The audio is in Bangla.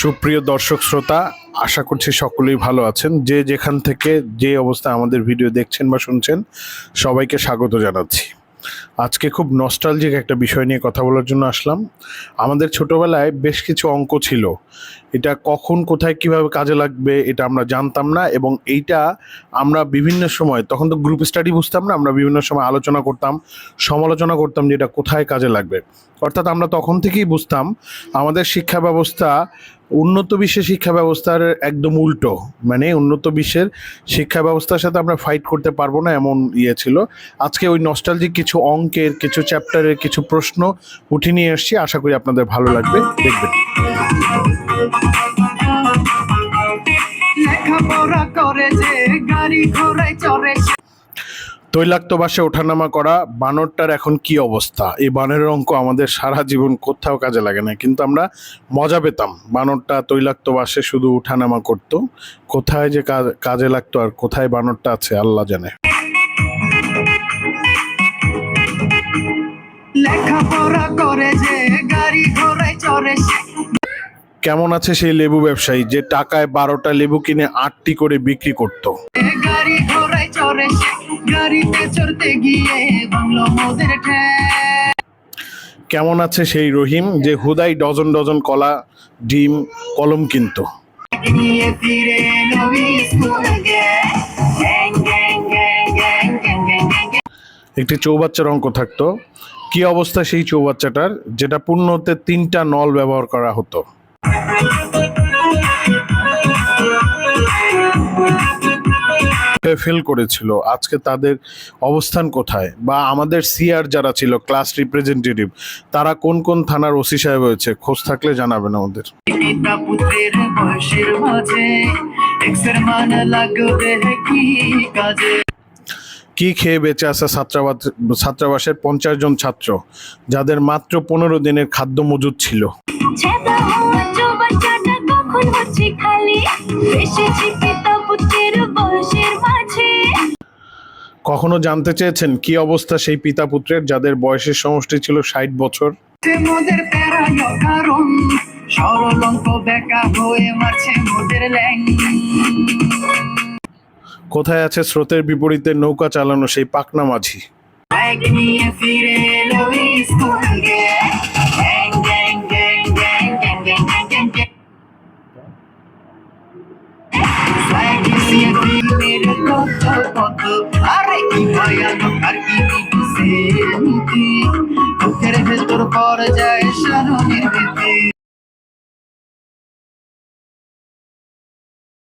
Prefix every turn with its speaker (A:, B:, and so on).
A: সুপ্রিয় দর্শক শ্রোতা, আশা করছি সকলেই ভালো আছেন। যে যেখান থেকে যে অবস্থায় আমাদের ভিডিও দেখছেন বা শুনছেন, সবাইকে স্বাগত জানাচ্ছি। আজকে খুব নস্টালজিক একটা বিষয় নিয়ে কথা বলার জন্য আসলাম। আমাদের ছোটবেলায় বেশ কিছু অঙ্ক ছিল। এটা কখন, কোথায়, কীভাবে কাজে লাগবে এটা আমরা জানতাম না এবং এইটা আমরা বিভিন্ন সময়, তখন তো গ্রুপ স্টাডি বুঝতাম না, আমরা বিভিন্ন সময় আলোচনা করতাম, সমালোচনা করতাম যে এটা কোথায় কাজে লাগবে। অর্থাৎ আমরা তখন থেকেই বুঝতাম, আমাদের শিক্ষা ব্যবস্থা উন্নত বিশ্বের শিক্ষা ব্যবস্থার একদম উল্টো। মানে উন্নত বিশ্বের শিক্ষা ব্যবস্থার সাথে আমরা ফাইট করতে পারব না এমন ইয়ে ছিল। আজকে ওই নস্টালজিক কিছু অঙ্কের, কিছু চ্যাপ্টারের কিছু প্রশ্ন উঠে নিয়ে এসেছি। আশা করি আপনাদের ভালো লাগবে। দেখবেন।
B: লেখাপড়া করে যে গাড়ি সে
A: তৈলাক্ত বাসে ওঠানামা করা বানরটার এখন কি অবস্থা? এই বানরের অঙ্ক আমাদের সারা জীবন কোথাও কাজে লাগে না। কিন্তু আমরা মজা পেতাম। বানরটা তৈলাক্ত বাসে শুধু উঠানামা করতো। কোথায় যে কাজ- লাগতো আর কোথায় বানরটা আছে, আল্লাহ জানে।
B: লেখাপড়া করে যে গাড়ি ঘোড়ায় চড়ে
A: কেমন আছে সেই লেবু ব্যবসায়ী যে টাকায় বারোটা লেবু কিনে আটটি করে বিক্রি করত? কেমন আছে সেই রহিম যে হুদাই ডজন ডজন কলা ডিম কলম কিনত? একটি চৌবাচ্চার অঙ্ক থাকতো। কি অবস্থা সেই চৌবাচ্চাটার যেটা পূর্ণতে তিনটা নল ব্যবহার করা হতো? ফেল করেছিল। আজকে তাদের অবস্থান কোথায়? বা আমাদের সিআর যারা ছিল ক্লাস রিপ্রেজেন্টেটিভ তারা কোন কোন থানার ওসি সাহেব হয়েছে? খোঁজ থাকলে জানাবেন আমাদের।
B: কি
A: খেয়ে বেঁচে আসা ছাত্রাবাস ছাত্রাবাসের পঞ্চাশ জন ছাত্র যাদের মাত্র পনেরো দিনের খাদ্য মজুদ ছিল
C: কখন হচ্ছে খালি। এসেছি পিতা পুত্রের বয়সের মাঝে।
A: কখনো জানতে চেয়েছেন কি অবস্থা সেই পিতা পুত্রের যাদের বয়সের সমষ্টি ছিল ষাট বছর? কোথায় আছে স্রোতের বিপরীতে নৌকা চালানো সেই পাকনা মাঝি?
B: ফিরে বুকের ভেতর পর যায় সারণের ভীতি